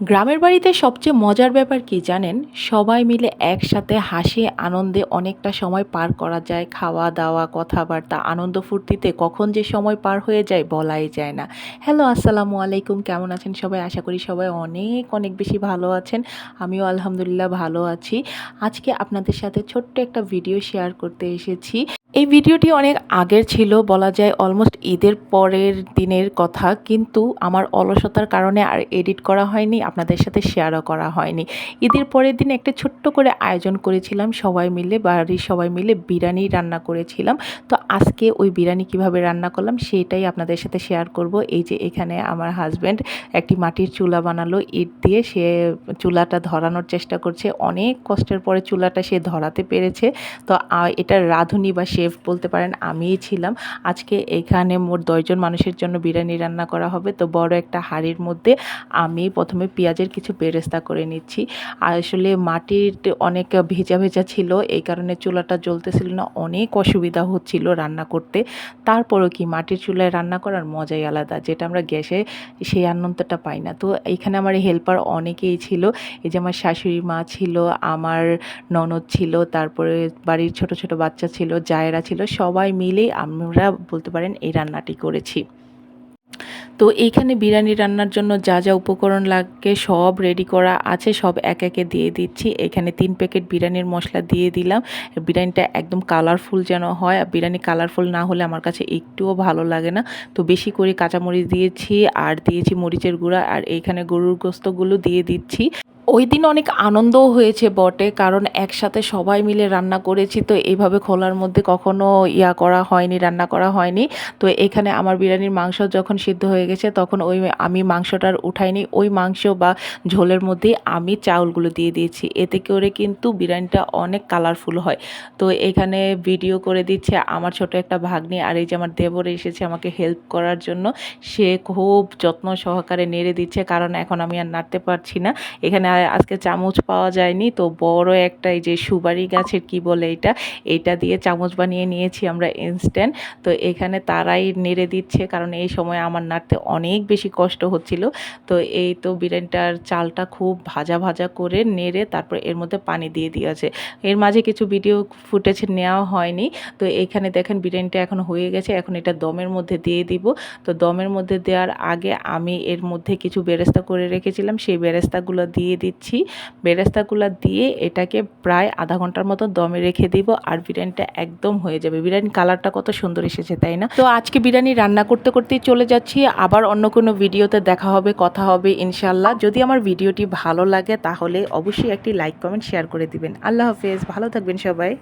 গ্রামের বাড়িতে সবচেয়ে মজার ব্যাপার কি জানেন? সবাই মিলে একসাথে হাসি, আনন্দে অনেকটা সময় পার করা যায়, খাওয়া দাওয়া, কথাবার্তা, আনন্দ ফুর্তিতে কখন যে সময় পার হয়ে যায় বলাই যায় না। হ্যালো, আসসালামু আলাইকুম, কেমন আছেন সবাই? আশা করি সবাই অনেক অনেক বেশি ভালো আছেন। আমিও আলহামদুলিল্লাহ ভালো আছি। আজকে আপনাদের সাথে ছোট্ট একটা ভিডিও শেয়ার করতে এসেছি। এই ভিডিওটি অনেক আগের ছিল, বলা যায় অলমোস্ট ঈদের পরের দিনের কথা, কিন্তু আমার অলসতার কারণে আর এডিট করা হয়নি, আপনাদের সাথে শেয়ারও করা হয়নি। ঈদের পরের দিন একটা ছোট্ট করে আয়োজন করেছিলাম, সবাই মিলে, বাড়ির সবাই মিলে বিরিয়ানি রান্না করেছিলাম। তো আজকে ওই বিরিয়ানি কীভাবে রান্না করলাম, সেটাই আপনাদের সাথে শেয়ার করব। এই যে এখানে আমার হাজব্যান্ড একটি মাটির চুলা বানালো, ইট দিয়ে সে চুলাটা ধরানোর চেষ্টা করছে। অনেক কষ্টের পরে চুলাটা সে ধরাতে পেরেছে। তো এটা রাঁধুনি বা শেফ বলতে পারেন, আমিই ছিলাম। আজকে এখানে মোট দশজন মানুষের জন্য বিরিয়ানি রান্না করা হবে। তো বড় একটা হাঁড়ির মধ্যে আমি প্রথমে পেঁয়াজের কিছু বেরেস্তা করে নিচ্ছি। আসলে মাটির অনেক ভেজা ভেজা ছিল, এই কারণে চুলাটা জ্বলতেছিল না। অনেক অসুবিধা হচ্ছিল রান্না করতে। তারপরও কি মাটির চুলায় রান্না করার মজাই আলাদা, যেটা আমরা গ্যাসে সেই আনন্দটা পাই না। তো এখানে আমার হেল্পার অনেকেই ছিল। এই যে আমার শাশুড়ি মা ছিল, আমার ননদ ছিল, তারপরে বাড়ির ছোট ছোট বাচ্চা ছিল জায়েরা ছিল, সবাই মিলে আমরা বলতে পারেন এই রান্নাটি করেছি। তো এইখানে বিরিয়ানি রান্নার জন্য যা যা উপকরণ লাগে সব রেডি করা আছে, সব এক একে দিয়ে দিচ্ছি। এখানে তিন প্যাকেট বিরিয়ানির মশলা দিয়ে দিলাম। বিরিয়ানিটা একদম কালারফুল যেন হয় বিরিয়ানি কালারফুল না হলে আমার কাছে একটুও ভালো লাগে না। তো বেশি করে কাঁচামরিচ দিয়েছি, আর দিয়েছি মরিচের গুঁড়া, আর এইখানে গরুর গোস্তগুলো দিয়ে দিচ্ছি। ওই দিন অনেক আনন্দও হয়েছে বটে, কারণ একসাথে সবাই মিলে রান্না করেছি, তো এইভাবে খোলার মধ্যে কখনো ইয়া করা হয়নি, রান্না করা হয়নি। তো এখানে আমার বিরিয়ানির মাংস যখন সিদ্ধ হয়ে গেছে, তখন ওই আমি মাংসটার উঠাইনি, ওই মাংস বা ঝোলের মধ্যে আমি চাউলগুলো দিয়ে দিয়েছি। এতে করে কিন্তু বিরিয়ানিটা অনেক কালারফুল হয়। তো এখানে ভিডিও করে দিচ্ছে আমার ছোট একটা ভাগ্নি, আর এই যে আমার দেবর এসেছে আমাকে হেল্প করার জন্য, সে খুব যত্ন সহকারে নেড়ে দিচ্ছে, কারণ এখন আমি আর নাড়তে পারছি না। এখানে আজকে চামচ পাওয়া যায়নি, তো বড় একটা এই যে সুপারি গাছের কি বলে এটা এইটা দিয়ে চামচ বানিয়ে নিয়েছি আমরা ইনস্ট্যান্ট তো এখানে তারাই নেড়ে দিচ্ছে কারণ এই সময় আমার নাড়তে অনেক বেশি কষ্ট হচ্ছিল, তো এই তো বিরিয়ানিটার চালটা খুব ভাজা ভাজা করে নেড়ে তারপর এর মধ্যে পানি দিয়ে দিয়েছে এর মাঝে কিছু ভিডিও ফুটেজ নেওয়া হয়নি, তো এখানে দেখেন বিরিয়ানিটা এখন হয়ে গেছে, এখন এটা দমের মধ্যে দিয়ে দিব, তো দমের মধ্যে দেওয়ার আগে আমি এর মধ্যে কিছু বেরেস্তা করে রেখেছিলাম, সেই বেরেস্তাগুলো দিয়ে দিচ্ছি। বেরেস্তাগুলো দিয়ে এটাকে প্রায় আধা ঘণ্টার মতো দমে রেখে দিব আর বিরিয়ানিটা একদম হয়ে যাবে। বিরিয়ানির কালারটা কত সুন্দর এসেছে, তাই না? তো আজকে বিরিয়ানি রান্না করতে করতেই চলে যাচ্ছি। আবার অন্য কোনো ভিডিওতে দেখা হবে, কথা হবে ইনশাল্লাহ যদি আমার ভিডিওটি ভালো লাগে তাহলে অবশ্যই একটি লাইক, কমেন্ট, শেয়ার করে দিবেন। আল্লাহ হাফেজ। ভালো থাকবেন সবাই।